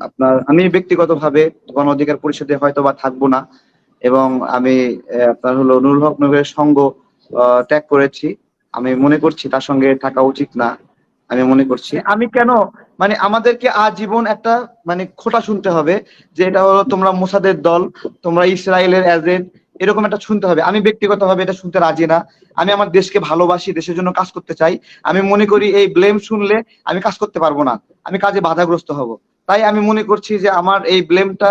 আপনার আমি ব্যক্তিগতভাবে গণ অধিকার পরিষদে হয়তো বা থাকব না এবং আমি আপনার হলো নুরুল হক নগরের সঙ্গ ত্যাগ করেছি। আমি মনে করছি তার সঙ্গে থাকা উচিত না আমি মনে করছি। আমি কেন? মানে আমাদেরকে আজীবন একটা মানে খোটা শুনতে হবে যে এটা হলো তোমরা মোসাদের দল তোমরা ইসরায়েলের এজেন্ট এরকম একটা শুনতে হবে। আমি ব্যক্তিগতভাবে এটা শুনতে রাজি না। আমি আমার দেশকে ভালোবাসি দেশের জন্য কাজ করতে চাই। আমি মনে করি এই ব্লেম শুনলে আমি কাজ করতে পারব না। আমি কাজে বাধাগ্রস্ত হব। তাই আমি মনে করছি যে আমার এই ব্লেমটা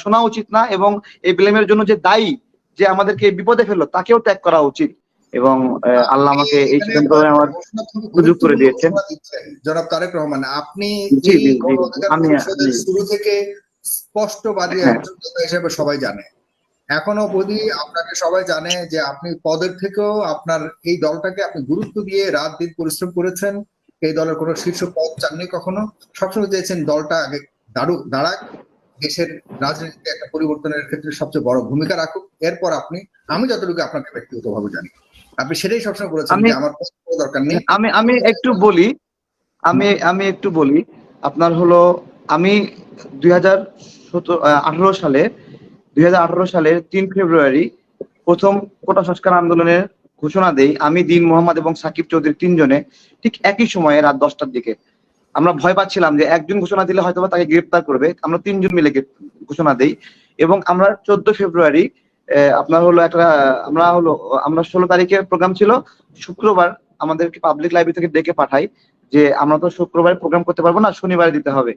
শোনা উচিত না এবং এই ব্লেমের জন্য যে দায়ী যে আমাদেরকে বিপদে ফেলল তাকেও ত্যাগ করা উচিত এবং আল্লাহ আমাকে এই সিদ্ধান্ত নেওয়ার সুযোগ করে দিয়েছেন। জনাব তারেক রহমান আপনি শুরু থেকে স্পষ্টবাদী হ্যাঁ। একজন নেতা হিসেবে সবাই জানে এখনও অবধি আপনাকে সবাই জানে যে আপনি পদের থেকেও আপনার এই দলটাকে আপনি গুরুত্ব দিয়ে রাত দিন পরিশ্রম করেছেন এই দলের কোনো শীর্ষ পদ চাননি কখনো। সবসময় চেয়েছেন দলটা আগে দাঁড়ুক দাঁড়াক দেশের রাজনীতিতে একটা পরিবর্তনের ক্ষেত্রে সবচেয়ে বড় ভূমিকা রাখুক। এরপর আপনি আমি যতটুকু আপনাকে ব্যক্তিগতভাবে জানি আপনি সেটাই সবসময় বলেছেন যে আমার দরকার নেই। আমি আমি একটু বলি আমি আমি একটু বলি আপনার হলো আমি দুই হাজার আঠারো সালে দুই হাজার আঠারো সালের তিন ফেব্রুয়ারি প্রথম কোটা সংস্কার আন্দোলনের ঘোষণা দেই, আমি দিন মোহাম্মদ এবং সাকিব চৌধুরী তিনজনে ঠিক একই সময়ে রাত দশটার দিকে আমরা ভয় পাচ্ছিলাম যে একজন ঘোষণা দিলে হয়তো তাকে গ্রেপ্তার করবে। আমরা তিনজন মিলে ঘোষণা দেই এবং আমরা চোদ্দ ফেব্রুয়ারি আপনার হলো একটা, আমরা হলো, আমরা ষোলো তারিখে প্রোগ্রাম ছিল, শুক্রবার আমাদেরকে পাবলিক লাইব্রেরি থেকে ডেকে পাঠাই যে আমরা তো শুক্রবার প্রোগ্রাম করতে পারব না, শনিবারে দিতে হবে।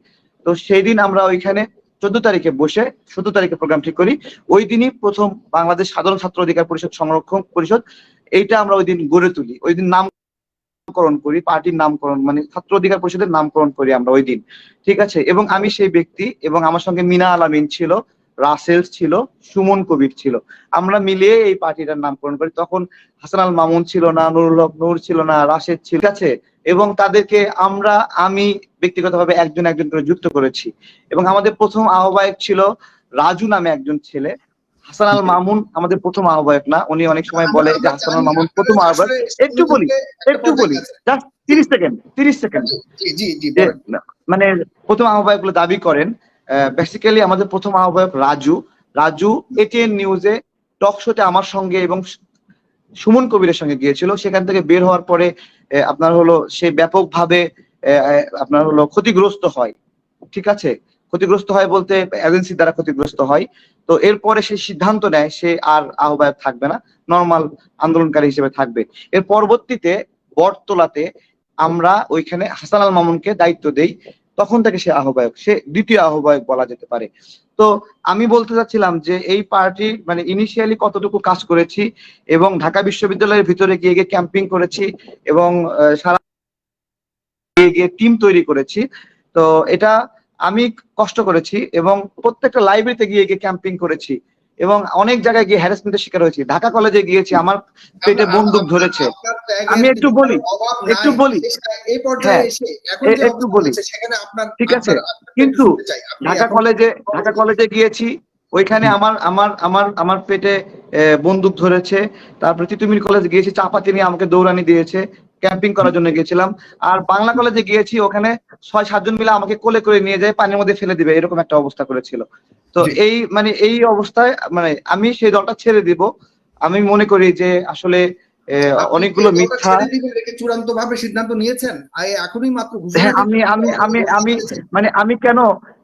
তো সেই দিন আমরা ওইখানে চোদ্দ তারিখে বসে সতেরো তারিখে প্রোগ্রাম ঠিক করি। ওই দিনই প্রথম বাংলাদেশ সাধারণ ছাত্র অধিকার পরিষদ সংরক্ষণ পরিষদ এইটা আমরা ওই দিন গড়ে তুলি। ওই দিন নামকরণ করি, পার্টির নামকরণ মানে ছাত্র অধিকার পরিষদের নামকরণ করি আমরা ওই দিন। ঠিক আছে? এবং আমি সেই ব্যক্তি এবং আমার সঙ্গে মিনা আলামিন ছিল রাসেলস ছিল, সুমন কবির ছিল। আমরা মিলিয়ে এই পার্টিটার নামকরণ করি। তখন হাসান আল মামুন ছিল না, নুরুল হক নূর ছিল না, রাশেদ ছিল। ঠিক আছে? এবং তাদেরকে আমরা, আমি ব্যক্তিগতভাবে একজন একজন করে যুক্ত করেছি। এবং আমাদের প্রথম আহ্বায়ক ছিল রাজু নামে একজন ছেলে। হাসান আল মামুন আমাদের প্রথম আহ্বায়ক না উনি অনেক সময় বলে যে হাসান আল মামুন প্রথম আহ্বায়ক। একটু বলি একটু বলি জাস্ট তিরিশ সেকেন্ড তিরিশ সেকেন্ড। মানে প্রথম আহ্বায়কগুলো দাবি করেন বেসিক্যালি আমাদের প্রথম আহ্বায়ক রাজু। রাজু এটিএন নিউজে টক শোতে আমার সঙ্গে এবং সুমন কবিরের সঙ্গে গিয়েছিল। সেখান থেকে বের হওয়ার পরে আপনার হলো সে ব্যাপকভাবে আপনার হলো ক্ষতিগ্রস্ত হয়। ঠিক আছে? ক্ষতিগ্রস্ত হয় বলতে এজেন্সি দ্বারা ক্ষতিগ্রস্ত হয়। তো এরপরে সে সিদ্ধান্ত নেয়, সে আর আহ্বায়ক থাকবে না নর্মাল আন্দোলনকারী হিসেবে থাকবে। এর পরবর্তীতে বটতলাতে আমরা ওইখানে হাসান আল মামুনকে দায়িত্ব দেই, তখন থেকে সে আহ্বায়ক, সে দ্বিতীয় আহ্বায়ক বলা যেতে পারে। তো আমি বলতে চাচ্ছিলাম যে এই পার্টি মানে ইনিশিয়ালি কতটুকু কাজ করেছি এবং ঢাকা বিশ্ববিদ্যালয়ের ভিতরে গিয়ে গিয়ে ক্যাম্পিং করেছি এবং সারা গিয়ে টিম তৈরি করেছি। তো এটা আমি কষ্ট করেছি এবং প্রত্যেকটা লাইব্রেরিতে গিয়ে গিয়ে ক্যাম্পিং করেছি এবং অনেক জায়গায় গিয়ে হ্যারাসমেন্টের শিকার হয়েছি। ঢাকা কলেজে গিয়েছি আমার পেটে বন্দুক ধরেছে। আমি একটু বলি, একটু বলি। হ্যাঁ, একটু বলি। ঠিক আছে, কিন্তু ঢাকা কলেজে ঢাকা কলেজে গিয়েছি ওইখানে আমার আমার আমার আমার পেটে বন্দুক ধরেছে। তারপরে তিতুমির কলেজ গিয়েছি চাপাতি নিয়ে আমাকে দৌড়ানি দিয়েছে। ক্যাম্পিং করার জন্য গিয়েছিলাম। আর বাংলা কলেজে গিয়েছি ওখানে ছয় সাতজন মিলে আমাকে কোলে করে নিয়ে যায় পানির মধ্যে ফেলে দিবে এরকম একটা অবস্থা করেছিল। তো এই মানে এই অবস্থায় মানে আমি সেই দলটা ছেড়ে দিব। আমি মনে করি যে আসলে অনেকগুলো মিথ্যা রেখে চূড়ান্তভাবে সিদ্ধান্ত নিয়েছেন? এখনই মাত্র হ্যাঁ আমি আমি আমি আমি মানে আমি কেন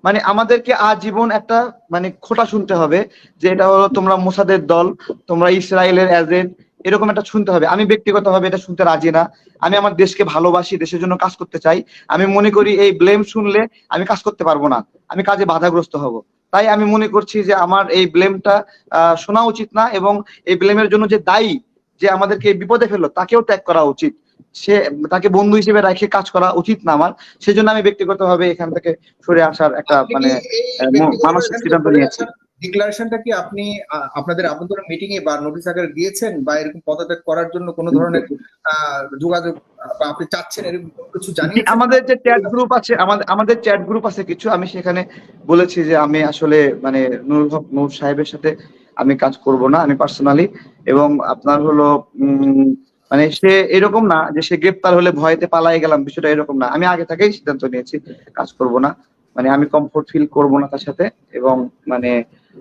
মানে আমাদেরকে আজীবন একটা মানে খোটা শুনতে হবে যে এটা হলো তোমরা মোসাদের দল তোমরা ইসরায়েলের এজেন্ট এরকম একটা শুনতে হবে। আমি ব্যক্তিগতভাবে এটা শুনতে রাজি না। আমি আমার দেশকে ভালোবাসি দেশের জন্য কাজ করতে চাই। আমি মনে করি এই ব্লেম শুনলে আমি কাজ করতে পারব না। আমি কাজে বাধাগ্রস্ত হব। তাই আমি মনে করছি যে আমার এই ব্লেমটা আহ শোনা উচিত না এবং এই ব্লেমের জন্য যে দায়ী যে আমাদেরকে বিপদে ফেলল তাকেও ত্যাগ করা উচিত। সে তাকে বন্ধু হিসেবে রেখে কাজ করা উচিত না আমার। সেজন্য আমি ব্যক্তিগতভাবে এখান থেকে সরে আসার একটা মানে মানসিক সিদ্ধান্ত নিয়েছি। ডিক্লারেশনটা কি আপনি আপনাদের আভ্যন্তরীণ মিটিং এ বা নোটিশ আকারে দিয়েছেন বা এরকম পদত্যাগ করার জন্য কোনো ধরনের যোগাযোগ বা আপনি চাচ্ছেন এরকম কিছু জি, জানিয়েছেন আমাদের যে চ্যাট গ্রুপ আছে আমাদের আমাদের চ্যাট গ্রুপ আছে কিছু। আমি সেখানে বলেছি যে আমি আসলে মানে নুরুল হক নূর সাহেবের সাথে আমি কাজ করব না আমি পার্সোনালি এবং আপনার হলো মানে সে এরকম না যে সে গ্রেপ্তার হলে ভয়তে পালাই গেলাম বিষয়টা এরকম না। আমি আগে থেকেই সিদ্ধান্ত নিয়েছি কাজ করব না। মানে আমি কমফোর্ট ফিল করব না তার সাথে। এবং মানে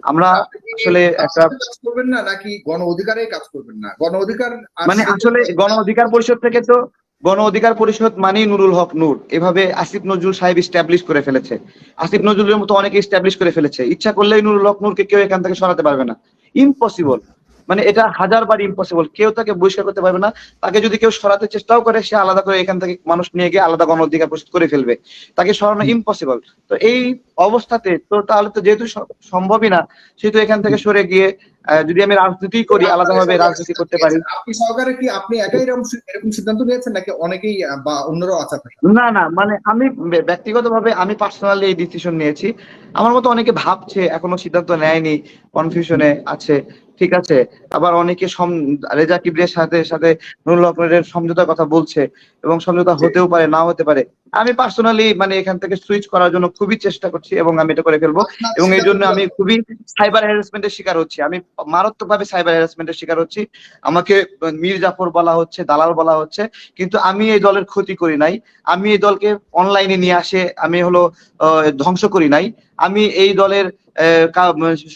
আমরা আসলে একটা করবেন না নাকি গণ অধিকারে কাজ করবেন না? গণ অধিকার মানে আসলে গণ অধিকার পরিষদ থেকে তো গণ অধিকার পরিষদ মানেই নুরুল হক নূর। এভাবে আসিফ নজরুল সাহেব স্ট্যাবলিশ করে ফেলেছে। আসিফ নজরুলের মতো অনেকে স্ট্যাবলিশ করে ফেলেছে। ইচ্ছা করলেই নুরুল হক নূরকে কেউ এখান থেকে সরাতে পারবে না। ইম্পসিবল মানে এটা হাজার বার ইম্পসিবল কেউ তাকে বহিষ্কার করতে পারবে না। তাকে যদি কেউ সরাতে চেষ্টাও করে সে আলাদা করে এখান থেকে মানুষ নিয়ে গিয়ে আলাদা গণ অধিকার প্রস্তুত করে ফেলবে। তাকে সরানো ইম্পসিবল তো এই অবস্থাতে তো তাহলে তো যেহেতু সম্ভবই না সেহেতু এখান থেকে সরে গিয়ে যদি আমি রাজনীতি করি আলাদাভাবে রাজনীতি করতে পারি। আপনি সহকারে কি আপনি একাই এরকম সিদ্ধান্ত নিয়েছেন নাকি অনেকেই বা অন্যরাও আছে না না মানে আমি ব্যক্তিগতভাবে আমি পার্সোনালি এই ডিসিশন নিয়েছি। আমার মতো অনেকে ভাবছে এখনও সিদ্ধান্ত নেয়নি কনফিউশনে আছে ঠিক আছে। আবার অনেকে রেজা কিবরিয়ার সাথে সাথে নুরুল হকের সমঝোতার কথা বলছে এবং সমঝোতা হতেও পারে নাও হতে পারে। আমি পার্সোনালি মানে এখান থেকে সুইচ করার জন্য খুবই চেষ্টা করছি এবং আমি এটা করে ফেলব। এবং এই জন্য আমি খুবই সাইবার হ্যারাসমেন্টের শিকার হচ্ছি। আমি মারাত্মকভাবে সাইবার হ্যারাসমেন্টের শিকার হচ্ছি। আমাকে মীর জাফর বলা হচ্ছে দালাল বলা হচ্ছে। কিন্তু আমি এই দলের ক্ষতি করি নাই। আমি এই দলকে অনলাইনে নিয়ে আসে আমি হলো আহ, ধ্বংস করি নাই। আমি এই দলের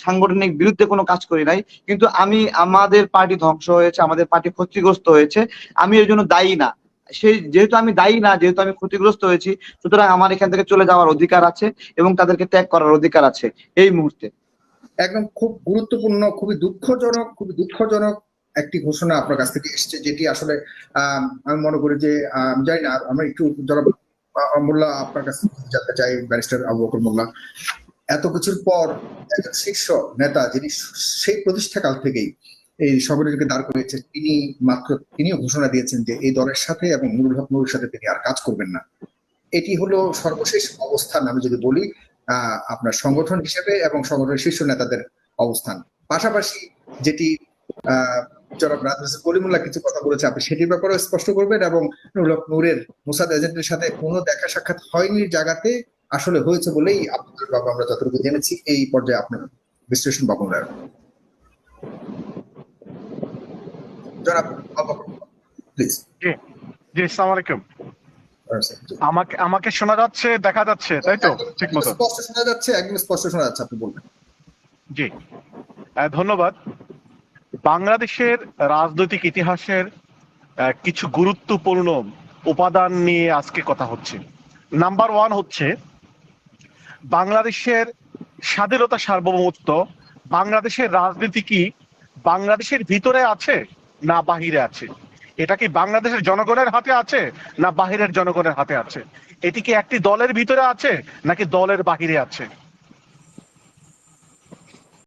সাংগঠনিক বিরুদ্ধে কোনো কাজ করি নাই। কিন্তু আমি আমাদের পার্টি ধ্বংস হয়েছে আমাদের পার্টি ক্ষতিগ্রস্ত হয়েছে। আমি এর জন্য দায়ী না। সেই যেহেতু আমি দায়ী না যেহেতু আমি ক্ষতিগ্রস্ত হয়েছি সুতরাং আমার এখান থেকে চলে যাওয়ার অধিকার আছে এবং তাদেরকে ত্যাগ করার অধিকার আছে এই মুহূর্তে। একদম খুব গুরুত্বপূর্ণ খুবই দুঃখজনক খুবই দুঃখজনক একটি ঘোষণা আপনার কাছ থেকে এসেছে যেটি আসলে আম, মনে করি যে জানি না আমরা একটু যারা মোল্লা আপনার কাছে জানতে চাই ব্যারিস্টার আবু বকর মোল্লা এত কিছুর পর একজন শীর্ষ নেতা যিনি সেই প্রতিষ্ঠাকাল থেকেই এই সংগঠনকে দাঁড় করিয়েছেন তিনি, মাত্র তিনিও ঘোষণা দিয়েছেন যে এই দলের সাথে এবং নুরুল হক নুরের সাথে তিনি আর কাজ করবেন না। এটি হলো সর্বশেষ অবস্থান, আমি যদি বলি আপনার সংগঠন হিসেবে এবং সংগঠনের শীর্ষ নেতাদের অবস্থান। পাশাপাশি যেটি জনাব কিছু কথা বলেছে, আপনি সেটির ব্যাপারে স্পষ্ট করবেন এবং নুরুল নূরের মোসাদ এজেন্টের সাথে কোনো দেখা সাক্ষাৎ হয়নি জায়গাতে আসলে হয়েছে বলেই আপনাদের বাবু আমরা যতটুকু জেনেছি, এই পর্যায়ে আপনার বিশ্লেষণ বাবু জনাব প্লিজ জি জি আসসালামু আলাইকুম আমাকে আমাকে শোনা যাচ্ছে দেখা যাচ্ছে তাই তো? ঠিক মতো। স্পষ্ট শোনা যাচ্ছে একদম স্পষ্ট শোনা যাচ্ছে আপনি বলবেন। জি। ধন্যবাদ। বাংলাদেশের রাজনৈতিক ইতিহাসের কিছু গুরুত্বপূর্ণ উপাদান নিয়ে আজকে কথা হচ্ছে। নাম্বার ওয়ান হচ্ছে বাংলাদেশের স্বাধীনতা সার্বভৌমত্ব বাংলাদেশের রাজনীতি কি বাংলাদেশের ভিতরে আছে? না বাহিরে আছে। এটা কি বাংলাদেশের জনগণের হাতে আছে, না বাহিরের জনগণের হাতে আছে? এটি কি একটি দলের ভিতরে আছে, নাকি দলের বাহিরে আছে?